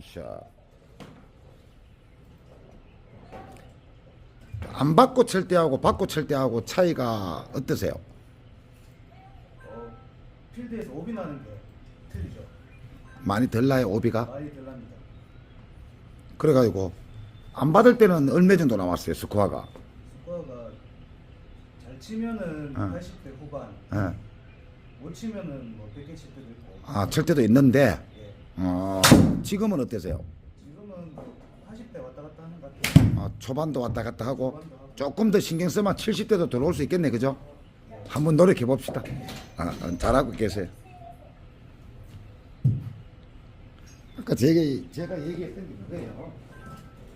굿샷. 안 받고 칠 때하고 받고 칠 때하고 차이가 어떠세요? 어, 필드에서 오비 나는 게 틀리죠. 많이 덜 나요 오비가? 많이 들랍니다. 그래가지고 안 받을 때는 얼마 정도 나왔어요 스코어가? 스코어가 잘 치면은 어. 80대 후반, 예. 못 치면은 뭐 100개 칠 때도 있고. 아칠 때도 있는데 예. 어, 지금은 어떠세요? 지금은 80대 왔다 갔다 하는 것 같아요. 아, 초반도 왔다 갔다 하고. 조금 더 신경 쓰면 70대도 들어올 수 있겠네 그죠? 한번 노력해 봅시다 아, 아, 잘하고 계세요 아까 제가, 제가 얘기했던 게 그거예요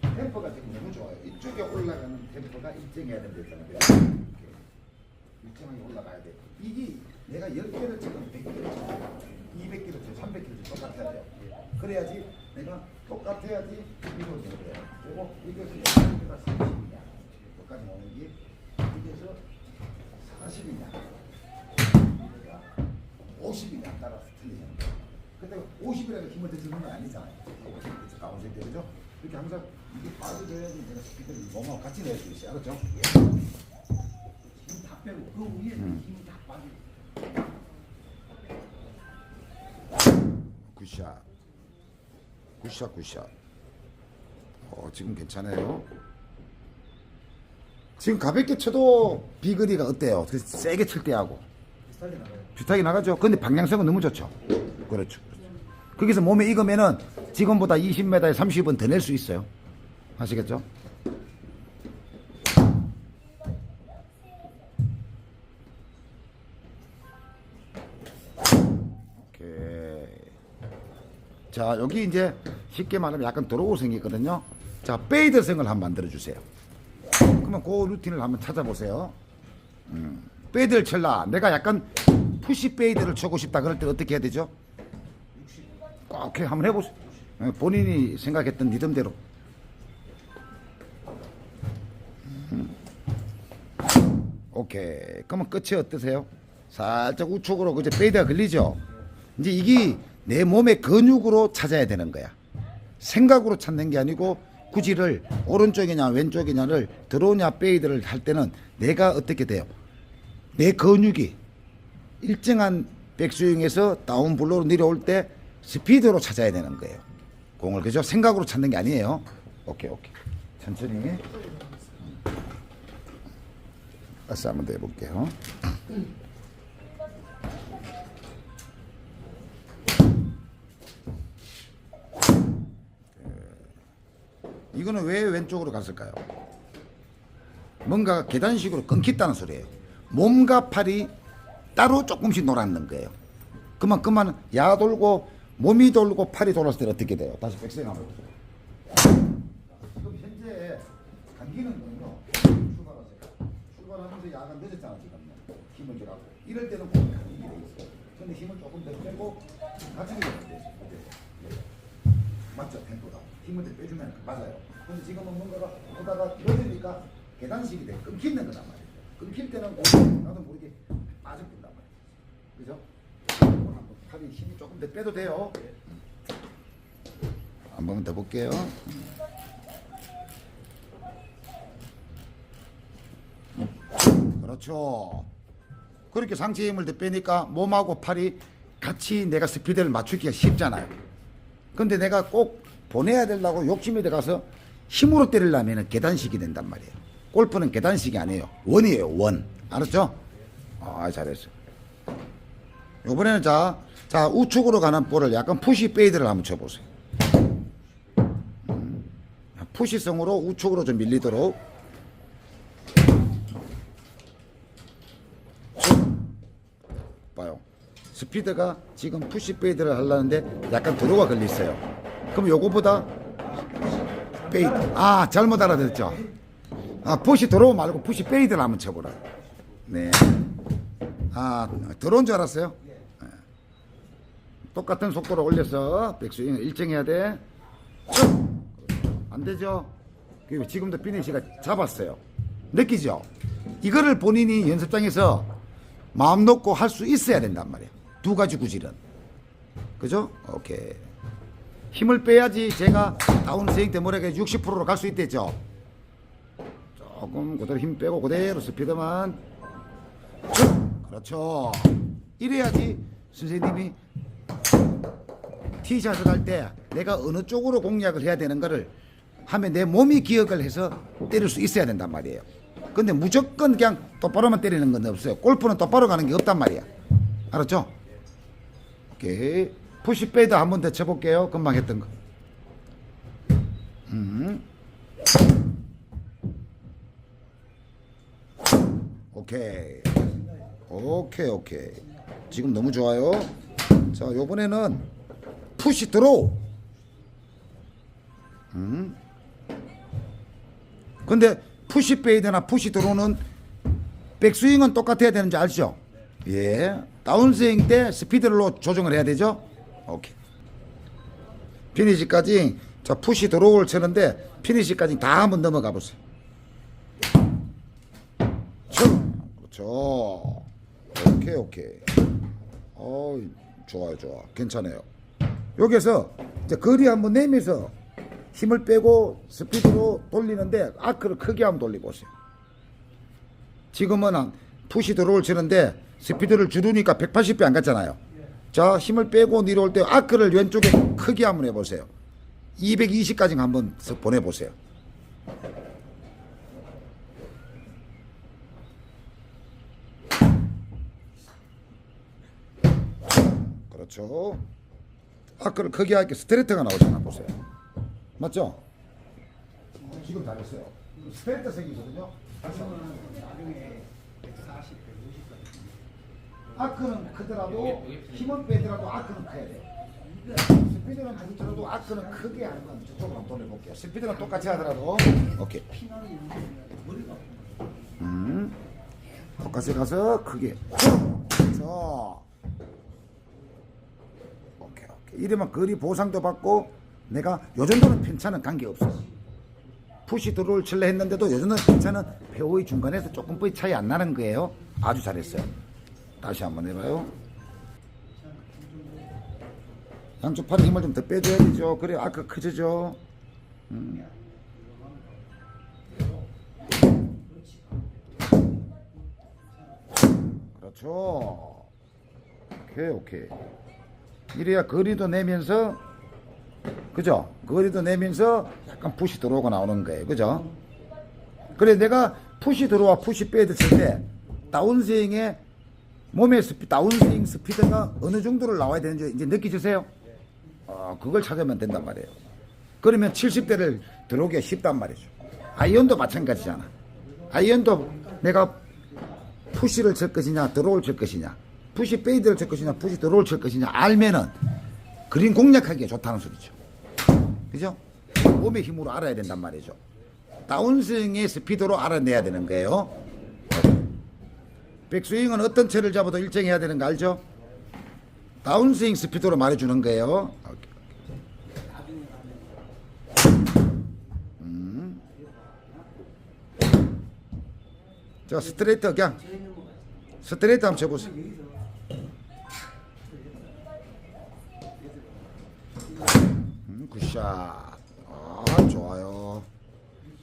템포가 지금 너무 좋아요 이쪽에 올라가는 템포가 일정해야 된다 했잖아요 일정하게 올라가야 돼. 이게 내가 10개를 지금 100개를 치고 200개를 치고 300개를 치고 똑같아야 돼요 그래야지 내가 똑같아야지 이루어지는 거예요 그리고 이것이 10개가 30이냐 여기까지 오는 게 이게서 40이냐? 이거가 50이냐? 따라서 거예요 근데 50이라고 힘을 더 주는 건 아니잖아요 50이죠? 나오실 때 그죠? 이렇게 항상 이게 빠져줘야지 내가 스피드를 몸하고 같이 낼 수 있어요. 알았죠? 빼고 그 위에 힘이 다 빠지고 굿샷. 굿샷 굿샷. 어 지금 괜찮아요? 지금 가볍게 쳐도 비거리가 어때요? 그 세게 칠 때하고. 비슷하게 나가요. 비슷하게 나가죠? 근데 방향성은 너무 좋죠? 그렇죠, 그렇죠. 거기서 몸에 익으면은 지금보다 20m에 30은 더 낼 수 있어요. 아시겠죠? 자, 여기 이제 쉽게 말하면 약간 도로고 생겼거든요. 자, 페이드성을 한번 만들어 주세요. 그러면 그 루틴을 한번 찾아보세요. 음, 페이드를 칠라. 내가 약간 푸시 페이드를 치고 싶다. 그럴 때 어떻게 해야 되죠? 꼭 해, 한번 해보세요. 예, 본인이 생각했던 리듬대로. 음. 오케이. 그러면 끝이 어떠세요? 살짝 우측으로 그제 페이드가 걸리죠? 이제 이게 내 몸의 근육으로 찾아야 되는 거야. 생각으로 찾는 게 아니고 구지를 오른쪽이냐 왼쪽이냐를 들어오냐 페이드를 할 때는 내가 어떻게 돼요? 내 근육이 일정한 백스윙에서 다운블로로 내려올 때 스피드로 찾아야 되는 거예요. 공을 그죠? 생각으로 찾는 게 아니에요. 오케이 오케이. 천천히. 다시 한번 더 해볼게요. 이거는 왜 왼쪽으로 갔을까요? 뭔가 계단식으로 끊겼다는 소리예요. 몸과 팔이 따로 조금씩 놀았는 거예요. 그만큼만 야 돌고 몸이 돌고 팔이 돌았을 때 어떻게 돼요? 다시 백스윙 한번 보세요. 지금 현재 당기는 거는요. 출발하세요. 출발하면서 야간 늦었잖아 지금. 힘을 줘갖고 이럴 때는 공이 있어요. 근데 힘을 조금 더 빼고 같이 밀면 돼요. 맞죠? 힘을 더 빼주면 맞아요. 근데 지금은 뭔가가 보다가 늦으니까 계단식이 돼 끊기는 거단 말이에요. 끊길 때는 나도 모르게 빠져본단 말이에요. 그죠? 한번 팔이 힘이 조금 더 빼도 돼요. 한 번 더 볼게요. 그렇죠. 그렇게 상체 힘을 더 빼니까 몸하고 팔이 같이 내가 스피드를 맞추기가 쉽잖아요. 근데 내가 꼭 보내야 되려고 욕심이 들어가서 힘으로 때리려면 계단식이 된단 말이에요. 골프는 계단식이 아니에요. 원이에요, 원. 알았죠? 아, 잘했어. 요번에는 자, 자, 우측으로 가는 볼을 약간 푸시 페이드를 한번 쳐보세요. 음, 푸시성으로 우측으로 좀 밀리도록. 봐요. 스피드가 지금 푸시 페이드를 하려는데 약간 도로가 걸려 있어요. 그럼 요거보다 페이드. 아, 잘못 알아듣죠? 아, 푸시 도로 말고 푸시 페이드를 한번 쳐보라. 네. 아, 들어온 줄 알았어요? 네. 똑같은 속도로 올려서 백스윙을 일정해야 돼. 쭉! 안 되죠? 그리고 지금도 피니시가 잡았어요. 느끼죠? 이거를 본인이 연습장에서 마음 놓고 할 수 있어야 된단 말이에요. 두 가지 구질은. 그죠? 오케이. 힘을 빼야지 제가 다운 스윙 때 뭐라게 60%로 갈 수 있댔죠. 조금 그대로 힘 빼고 그대로 스피드만 쭉. 그렇죠. 이래야지 선생님이 티샷을 할 때 내가 어느 쪽으로 공략을 해야 되는 거를 하면 내 몸이 기억을 해서 때릴 수 있어야 된단 말이에요. 근데 무조건 그냥 똑바로만 때리는 건 없어요. 골프는 똑바로 가는 게 없단 말이야. 알았죠? 오케이. 푸시 페이드 한번더 쳐볼게요. 금방 했던 거. 음. 오케이. 오케이, 오케이. 지금 너무 좋아요. 자, 요번에는 푸시 드로우. 음. 근데 푸시 페이드나 푸시 드로우는 백스윙은 똑같아야 되는지 알죠? 예. 다운스윙 때 스피드로 조정을 해야 되죠? 오케이. 피니시까지 자 푸시 드로우를 치는데 피니시까지 다 한번 넘어가 보세요. 쭉. 그렇죠. 오케이 오케이. 어 좋아요 좋아 괜찮아요. 여기서 이제 거리 한번 내면서 힘을 빼고 스피드로 돌리는데 아크를 크게 한번 돌려보세요. 지금은 한 푸시 드로우를 치는데 스피드를 줄이니까 180배 안 갔잖아요. 자 힘을 빼고 내려올 때 아크를 왼쪽에 크게 한번 해보세요. 220까지 한번 쓱 보내보세요. 그렇죠. 아크를 크게 할게 스트레이트가 나오잖아 보세요. 맞죠? 지금 잘했어요. 스트레이트 색이거든요. 아크는 크더라도 힘은 빼더라도 아크는 커야 돼. 스피드는 많더라도 아크는 크게 하는 건 저쪽으로 한번 돌려볼게요. 스피드는 똑같이 하더라도 오케이. 음, 똑같이 가서 크게. 그렇죠. 오케이 오케이. 이러면 거리 보상도 받고 내가 요 정도는 편차는 관계 없어. 푸시 드로를 칠래 했는데도 요 정도는 편차는 배우의 중간에서 조금 뿌이 차이 안 나는 거예요. 아주 잘했어요. 다시 한번 해봐요. 양쪽 팔에 힘을 좀 더 빼줘야 되죠. 그래 아까 커지죠. 음. 그렇죠. 오케이 오케이. 이래야 거리도 내면서 그죠? 거리도 내면서 약간 푸시 들어오고 나오는 거예요. 그죠? 그래 내가 푸시 들어와 푸시 빼드 칠때 다운스윙에 몸의 스피 다운스윙 스피드가 어느 정도를 나와야 되는지 이제 느끼세요? 어, 그걸 찾으면 된단 말이에요. 그러면 70대를 들어오기가 쉽단 말이죠. 아이언도 마찬가지잖아. 아이언도 내가 푸시를 칠 것이냐, 드로우를 칠 것이냐, 푸시 페이드를 칠 것이냐, 푸시 드로우를 칠 것이냐 알면은 그린 공략하기가 좋다는 소리죠. 그죠? 몸의 힘으로 알아야 된단 말이죠. 다운스윙의 스피드로 알아내야 되는 거예요. 백스윙은 어떤 채를 잡아도 일정해야 되는 거 알죠? 다운스윙 스피드로 말해주는 거예요. 음. 자 스트레이트 그냥 스트레이트 한번 쳐보세요. 음, 굿샷. 아 좋아요.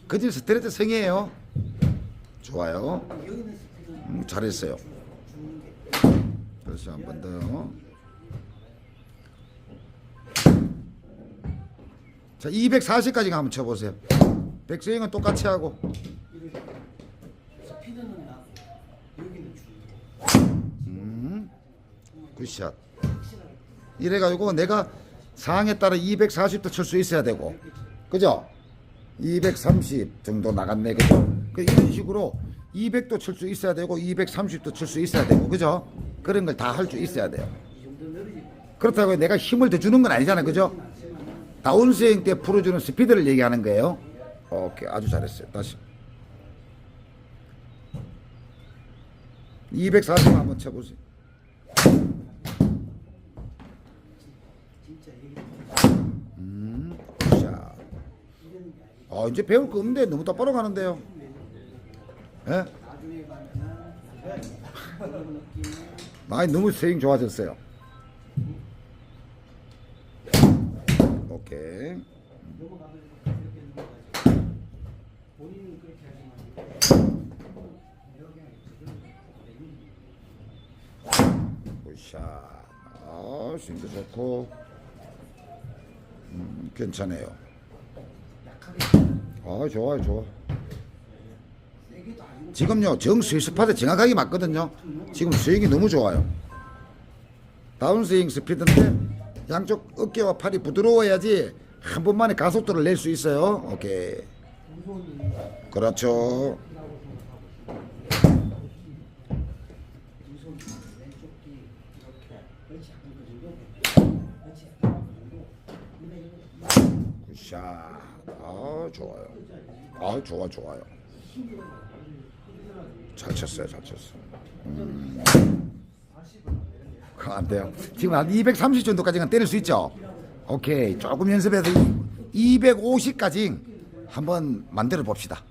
그지 스트레이트 성이에요. 좋아요. 음, 잘했어요. 다시 한번 더요. 자, 240까지 한번 쳐보세요. 백스윙은 똑같이 하고. 음, 굿샷. 이래가지고 내가 상황에 따라 240도 칠 수 있어야 되고, 그죠? 230 정도 나갔네, 그죠? 그 이런 식으로 200도 칠 수 있어야 되고, 230도 칠 수 있어야 되고, 그죠? 그런 걸 다 할 수 있어야 돼요. 그렇다고 내가 힘을 더 주는 건 아니잖아요, 그죠? 다운스윙 때 풀어주는 스피드를 얘기하는 거예요. 오케이, 아주 잘했어요. 다시. 240 한번 쳐보세요. 음, 자. 어, 이제 배울 거 없는데 너무 똑바로 가는데요. 예? 많이 너무 스윙 좋아졌어요. 오케이. 굿샷. 아, 스윙도 좋고. 음, 괜찮아요. 아, 좋아요, 좋아. 지금요, 정 스위스파드 정확하게 맞거든요. 지금 스윙이 너무 좋아요. 다운스윙 스피드인데 양쪽 어깨와 팔이 부드러워야지 한 번만에 가속도를 낼 수 있어요. 오케이. 그렇죠. 굿샷. 아, 좋아요. 아, 좋아, 좋아요. 잘 쳤어요, 잘 쳤어. 40은 안 되는데요. 그거 안 돼요. 지금 한 230 정도까지는 때릴 수 있죠. 오케이. 조금 연습해서 250까지 한번 만들어 봅시다.